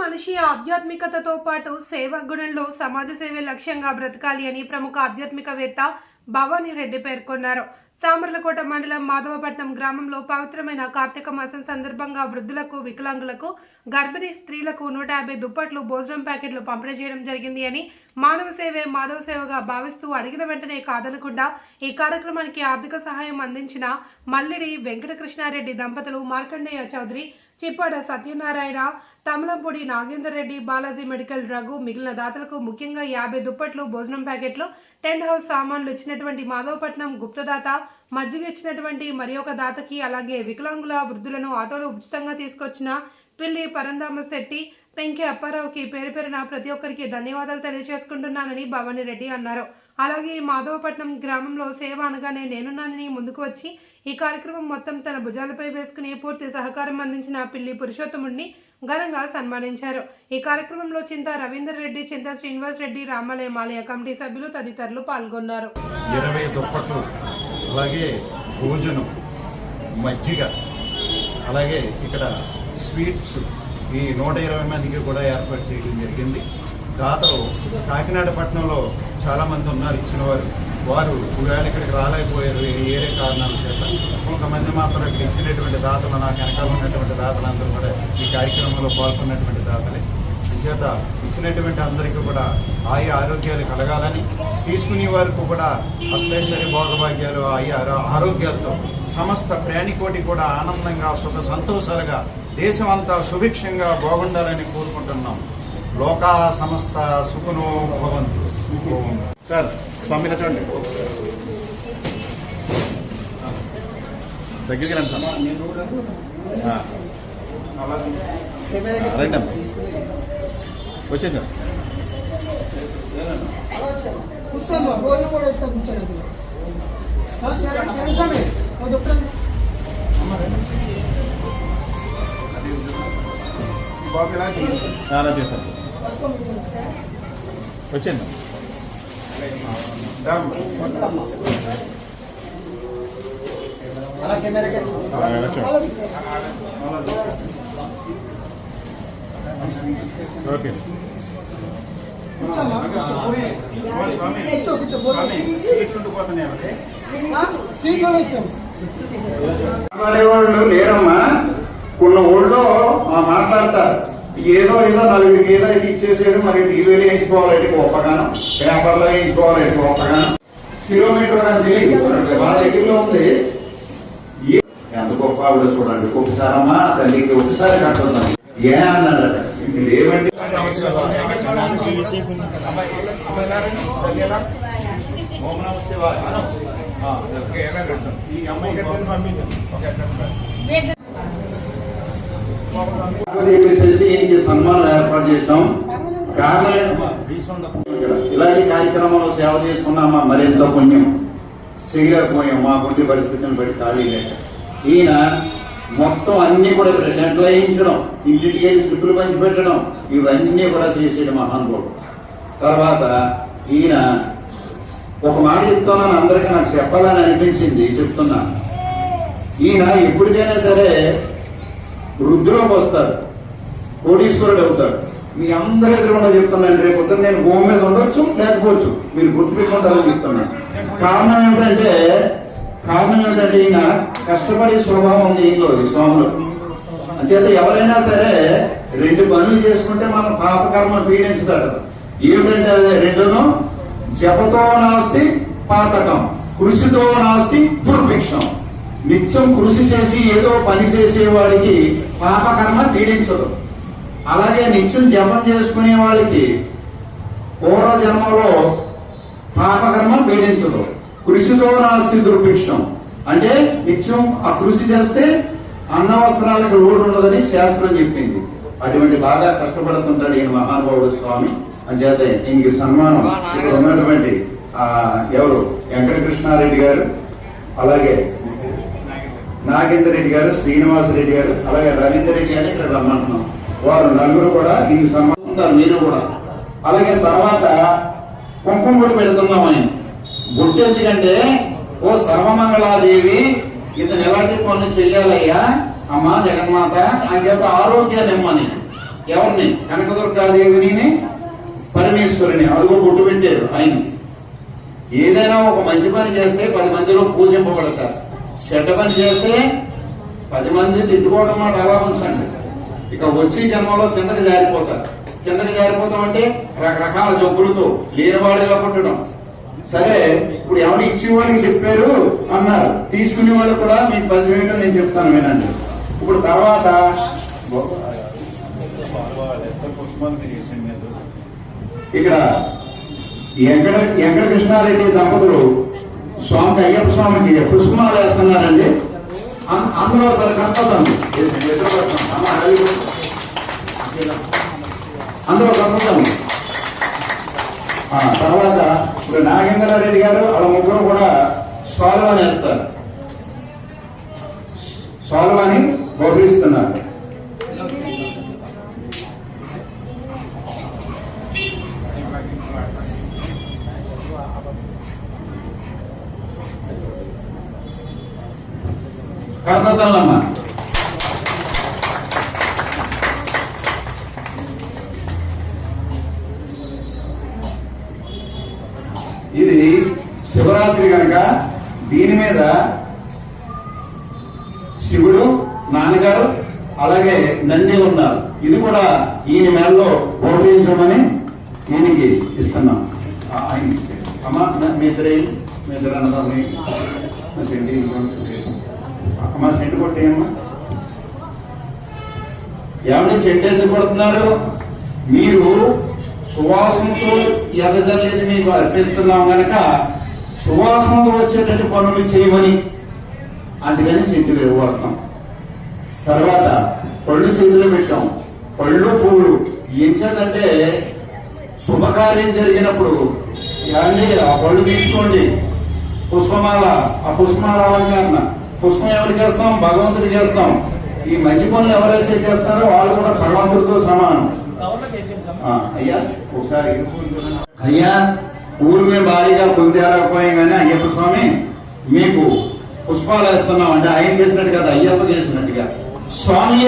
మనిషి ఆధ్యాత్మికతతో పాటు సేవా గుణంలో సమాజ సేవే లక్ష్యంగా బ్రతకాలి అని ప్రముఖ ఆధ్యాత్మికవేత్త భవానీ రెడ్డి పేర్కొన్నారు. సామర్లకోట మండలం మాధవపట్నం గ్రామంలో పవిత్రమైన కార్తీక మాసం సందర్భంగా వృద్ధులకు వికలాంగులకు గర్భిణీ స్త్రీలకు నూట యాభై దుప్పట్లు భోజనం ప్యాకెట్లు పంపిణీ చేయడం జరిగింది అని మానవ సేవే మాధవ సేవగా భావిస్తూ అడిగిన వెంటనే కాదనకుండా ఈ కార్యక్రమానికి ఆర్థిక సహాయం అందించిన మల్లిడి వెంకటకృష్ణారెడ్డి దంపతులు మార్కండేయ చౌదరి చిప్పాడ సత్యనారాయణ తమలంపూడి నాగేందర్ రెడ్డి బాలాజీ మెడికల్ రఘు మిగిలిన దాతలకు ముఖ్యంగా యాభై దుప్పట్లు భోజనం ప్యాకెట్లు టెంట్ హౌస్ సామాన్లు ఇచ్చినటువంటి మాధవపట్నం గుప్తదాత మజ్జిగ ఇచ్చినటువంటి మరి ఒక దాతకి అలాగే వికలాంగుల వృద్ధులను ఆటోలో ఉచితంగా తీసుకొచ్చిన పిల్లి పరంధామ శెట్టి పెంకి అప్పారావుకి పేరు పేరున ప్రతి ఒక్కరికి ధన్యవాదాలు తెలియజేసుకుంటున్నానని భవానీ రెడ్డి అన్నారు. అలాగే మాధవపట్నం గ్రామంలో సేవ అనగానే నేనున్నానని ముందుకు వచ్చి ఈ కార్యక్రమం మొత్తం తన భుజాలపై వేసుకుని పూర్తి సహకారం అందించిన పిల్లి పురుషోత్తముడిని ఘనంగా సన్మానించారు. ఈ కార్యక్రమంలో చింత రవీందర్ రెడ్డి చింత శ్రీనివాస్ రెడ్డి రామాలయం ఆలయ కమిటీ సభ్యులు తదితరులు పాల్గొన్నారు. ఇరవై దుప్పట్లు అలాగే భోజనం మజ్జిగ అలాగే ఇక్కడ స్వీట్స్ ఈ నూట ఇరవై మందికి కూడా ఏర్పాటు చేయడం జరిగింది. దాతలు కాకినాడ పట్టణంలో చాలా మంది ఉన్నారు ఇచ్చిన వారు. వారు ఈవేళ ఇక్కడికి రాలేకపోయారు ఏరే కారణాల చేత కొంతమంది మాత్రం ఇక్కడ ఇచ్చినటువంటి దాతలు నాకు వెనకాల ఉన్నటువంటి దాతలు అందరూ కూడా ఈ కార్యక్రమంలో పాల్గొన్నటువంటి దాతలే. చేత ఇచ్చినటువంటి అందరికీ కూడా ఆయా ఆరోగ్యాలు కలగాలని తీసుకునే వారికి కూడా అష్టైశ్వర్య భోగభాగ్యాలు ఆయా ఆరోగ్యాలతో సమస్త ప్రాణికోటి కూడా ఆనందంగా సుఖ సంతోషాలుగా దేశం అంతా సుభిక్షంగా బాగుండాలని కోరుకుంటున్నాం. లోకా సమస్త సుఖనో భవంతు. సార్ స్వామి చూడండి. దగ్గరికి రండి సార్. రండి అమ్మా. వచ్చేసాం కూర్చోమ్మా భోజనం కూడా ఇస్తాం కూర్చోండి. తెలుసామే ఓ దుప్పటి అలా కెమెరాకి ఓకే. మాట్లాడేవాళ్ళు లేరమ్మా. కొన్ని ఊళ్ళో ఆ, మాట్లాడతారు. ఏదో ఏదో నలుగురికి ఏదో ఇది ఇచ్చేసారు మరి టీవీలో వేయించుకోవాలంటే గొప్పగాను పేపర్లో వేయించుకోవాలంటే గొప్పగాను. కిలోమీటర్ అని తెలియదు. మా దగ్గరలో ఉంది. ఏ- ఎంత గొప్ప ఆవిడ చూడండి. ఒకసారమ్మా తల్లికి ఒకసారి కట్టున్నాం ఏ అన్నారట మీరు ఆ, ఈ అమ్మాయి పంపించండి ఈయనకి సన్మానం ఏర్పాటు చేశాం. కారణం ఇలాంటి కార్యక్రమంలో సేవ చేసుకున్నామా మరింత పుణ్యం. చేయలేకపోయాం మా గుండె పరిస్థితిని బట్టి ఖాళీ లేక ఈయన మొత్తం అన్ని కూడా ఇక్కడ వేయించడం ఇంటికి వెళ్ళి స్లిప్పులు పంచి పెట్టడం ఇవన్నీ కూడా చేసేది మహానుభావుడు తర్వాత ఈయన ఒక మాట చెప్తున్నాను అందరికీ నాకు చెప్పాలని అనిపించింది చెప్తున్నాను. ఈయన ఎప్పటికైనా సరే వృద్ధిలోకి వస్తారు. కోటీశ్వరుడు అవుతాడు. మీ అందరి ఎదురుకుండా చెప్తున్నాను రేపు పొద్దున్న నేను భూమి మీద ఉండొచ్చు లేకపోవచ్చు. మీరు గుర్తుపెట్టుకుంటారని చెప్తున్నాను. కారణం ఏంటంటే కారణం ఏంటంటే ఈయన కష్టపడే స్వభావం ఉంది ఈయనలో ఈ స్వామిలో. అంతేత ఎవరైనా సరే రెండు పనులు చేసుకుంటే మనం పాపకర్మ పీడించుతాడు. ఏమిటంటే అది రెండును జపతో నాస్తి పాతకం కృషితో నాస్తి దుర్భిక్షం. నిత్యం కృషి చేసి ఏదో పని చేసేవాడికి పాపకర్మ పీడించదు. అలాగే నిత్యం జపం చేసుకునే వాళ్ళకి పూర్వ జన్మలో పాపకర్మ పీడించదు. కృషితో నాస్తి దుర్భిక్షం. అంటే నిత్యం ఆ కృషి చేస్తే అన్నవస్త్రాలకు లోటు ఉండదని శాస్త్రం చెప్పింది. అటువంటి బాగా కష్టపడుతుంటాడు ఈయన మహానుభావుడు స్వామి. అంచేత ఈయనకి సన్మానం ఇక్కడ ఉన్నటువంటి ఆ, ఎవరు? వెంకటకృష్ణారెడ్డి గారు. అలాగే నాగేందర్ రెడ్డి గారు శ్రీనివాస్ రెడ్డి గారు అలాగే రవీందర్ రెడ్డి ఇక్కడ రమ్మంటున్నాం. వారు నలుగురు కూడా దీనికి సంబంధించారు మీరు కూడా. అలాగే తర్వాత కుంకుమ కూడా పెడుతున్నాం ఆయన బొట్టు ఎందుకంటే ఓ సర్వమంగళాదేవి ఇతను ఎలాంటి పనులు చెయ్యాలయ్యా. అమ్మా జగన్మాత అని ఆరోగ్యాన్ని ఇమ్మని ఎవరిని? కనకదుర్గాదేవిని పరమేశ్వరుని. అదిగో గుట్టు పెట్టారు ఆయన. ఏదైనా ఒక మంచి పని చేస్తే పది మందిలో పూజింపబడతారు. చెడ్డ పని చేస్తే పది మంది తిట్టుకోవడం మాట అలా ఉంచండి. ఇక వచ్చే జన్మలో కిందకి జారిపోతారు. కిందకి జారిపోతాం అంటే రకరకాల జబ్బులతో లేనివాడిగా పుట్టడం. సరే ఇప్పుడు ఎవరు ఇచ్చేవాడికి చెప్పారు అన్నారు. తీసుకునే వాళ్ళు కూడా మీకు పది వేలు నేను చెప్తాను వినండి. ఇప్పుడు తర్వాత ఇక్కడ వెంకట వెంకట కృష్ణారెడ్డి దంపతులు స్వామికి అయ్యప్ప స్వామికి పుష్పాలు వేస్తున్నారండి అం- అందులో సరే కనపడుతుంది అందులో కనపడుతుంది ఆ, తర్వాత ఇప్పుడు నాగేంద్రారెడ్డి గారు వాళ్ళ ముగ్గురు కూడా సాల్వాని వేస్తారు అని గౌర్విస్తున్నారు కర్ణతల్లమ్మ. ఇది శివరాత్రి కనుక దీని మీద శివుడు నాన్నగారు అలాగే నంది ఉన్నారు. ఇది కూడా ఈయన మేరలో ఉపయోగించమని ఈయనకి ఇస్తున్నాం. అమ్మా ఆయనకి మీ ఇద్దరే మీ ఇద్దరు సెంటి అమ్మ సెంటు కొట్టేయమ్మా. ఏమని సెంటు ఎందుకు కొడుతున్నారు? మీరు సువాసనతో ఎదజల్లేదు మీకు అర్పిస్తున్నాం కనుక సువాసనతో వచ్చేటట్టు పనులు చేయమని. అందుకని సెంటు వేరువాడుతాం తర్వాత పళ్ళు చేతులు పెట్టాం. పళ్ళు పువ్వులు ఏం శుభకార్యం జరిగినప్పుడు ఏమండి ఆ పళ్ళు తీసుకోండి. పుష్పమాల ఆ పుష్పమాల అలంకరణ. పుష్పం ఎవరికి చేస్తాం భగవంతుడికి చేస్తాం. ఈ మంచి పనులు ఎవరైతే చేస్తారో వాళ్ళు కూడా భగవంతుడితో సమానం. అయ్యా ఒకసారి. అయ్యా ఊరు మేము భారీగా పొందేరకపోయాం కానీ అయ్యప్ప స్వామి మీకు పుష్పాలు వేస్తున్నాం. అంటే ఆయన చేసినట్టు కదా అయ్యప్ప చేసినట్టుగా. స్వామి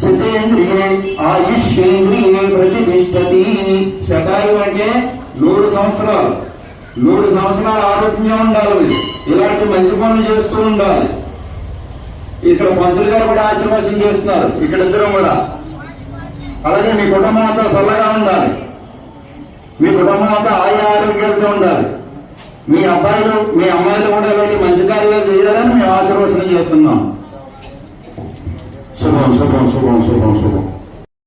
శతాయు పురుష ప్రతిష్టతి శతాయు అంటే నూరు సంవత్సరాలు. నూరు సంవత్సరాలు ఆరోగ్యంగా ఉండాలి మీరు. ఇలాంటి మంచి పనులు చేస్తూ ఉండాలి. ఇక్కడ మంత్రులు గారు కూడా ఆశీర్వాసం చేస్తున్నారు. ఇక్కడ ఇద్దరం కూడా. అలాగే మీ కుటుంబం అంతా చల్లగా ఉండాలి. మీ కుటుంబం అంతా ఆయా ఆరోగ్యాలతో ఉండాలి. మీ అబ్బాయిలు మీ అమ్మాయిలు కూడా ఇలాంటి మంచి కార్యాలు చేయాలని మేము ఆశీర్వచనం చేస్తున్నాం. 收工收工收工收工收工